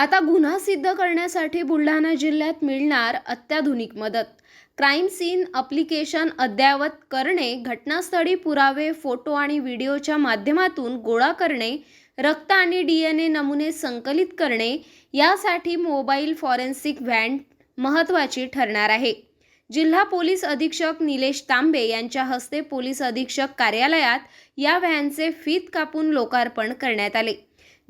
आता गुन्हा सिद्ध करण्यासाठी बुलढाणा जिल्ह्यात मिळणार अत्याधुनिक मदत. क्राईम सीन अप्लिकेशन अद्ययावत करणे घटनास्थळी पुरावे फोटो आणि व्हिडिओच्या माध्यमातून गोळा करणे रक्त आणि डी एन ए नमुने संकलित करणे यासाठी मोबाईल फॉरेन्सिक व्हॅन महत्त्वाची ठरणार आहे. जिल्हा पोलीस अधीक्षक निलेश तांबे यांच्या हस्ते पोलीस अधीक्षक कार्यालयात या व्हॅनचे फीत कापून लोकार्पण करण्यात आले.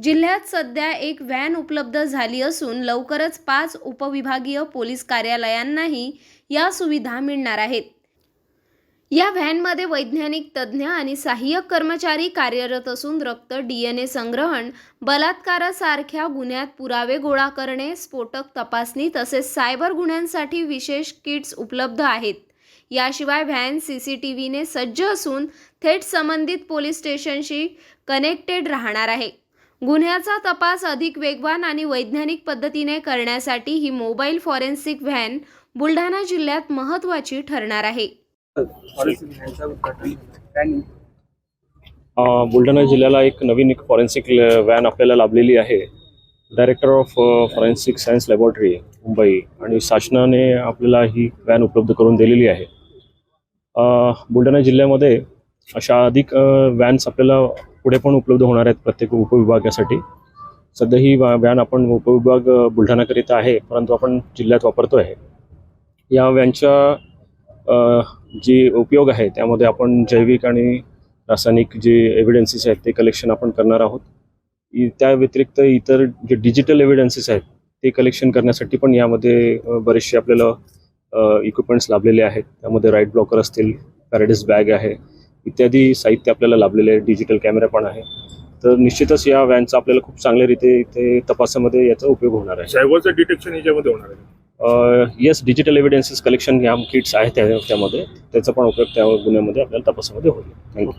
जिल्ह्यात सध्या एक व्हॅन उपलब्ध झाली असून लवकरच पाच उपविभागीय पोलीस कार्यालयांनाही या सुविधा मिळणार आहेत. या व्हॅनमध्ये वैज्ञानिक तज्ज्ञ आणि सहाय्यक कर्मचारी कार्यरत असून रक्त डी एन ए संग्रहण बलात्कारासारख्या गुन्ह्यात पुरावे गोळा करणे स्फोटक तपासणी तसेच सायबर गुन्ह्यांसाठी विशेष किट्स उपलब्ध आहेत. याशिवाय व्हॅन सी सी टी व्हीने सज्ज असून थेट संबंधित पोलीस स्टेशनशी कनेक्टेड राहणार आहे. गुन्ह्याचा तपास अधिक वेगवान आणि वैज्ञानिक पद्धतीने करण्यासाठी ही मोबाईल फॉरेन्सिक व्हॅन बुलढाणा जिल्ह्यात महत्त्वाची ठरणार आहे. बुलढाणा जिल्ह्याला एक नवीन एक फॉरेन्सिक व्हॅन आपल्याला लाभलेली आहे. Director of forensic science laboratory Mumbai. आणि शासनाने आपल्याला ही व्हॅन उपलब्ध करून दिलेली आहे. बुलढाणा जिल्ह्यामध्ये अशा अधिक व्हॅन्स आपल्याला पुढे पण उपलब्ध होणार आहेत प्रत्येक उपविभागासाठी. सध्या ही व्हॅन आपण उपविभाग बुलढाणाकरिता आहे परंतु आपण जिल्ह्यात वापरतो आहे या व्हॅनच्या जी जे उपयोग आहे त्यामध्ये आपण जैविक आणि रासायनिक जे एव्हिडन्सेस आहेत ते कलेक्शन आपण करणार आहोत. इ- त्या व्यतिरिक्त इतर जे डिजिटल एव्हिडन्सेस आहेत ते कलेक्शन करण्यासाठी पण यामध्ये बरेचसे आपल्याला इक्विपमेंट्स लाभलेले आहेत. त्यामध्ये राईट ब्लॉकर असतील पॅरेडिस बॅग आहे इत्यादी साहित्य आपल्याला लाभलेले आहे. डिजिटल कॅमेरा पण आहे. तर निश्चितच या व्हॅनचा आपल्याला खूप चांगल्या रीते इथे तपासामध्ये याचा उपयोग होणार आहे. सायबरचं डिटेक्शन याच्यामध्ये होणार आहे. येस डिजिटल एव्हिडन्सेस कलेक्शन या किट्स आहेत त्या त्यामध्ये. त्याचा पण उपयोग त्या गुन्ह्यामध्ये आपल्याला तपासामध्ये होईल. थँक्यू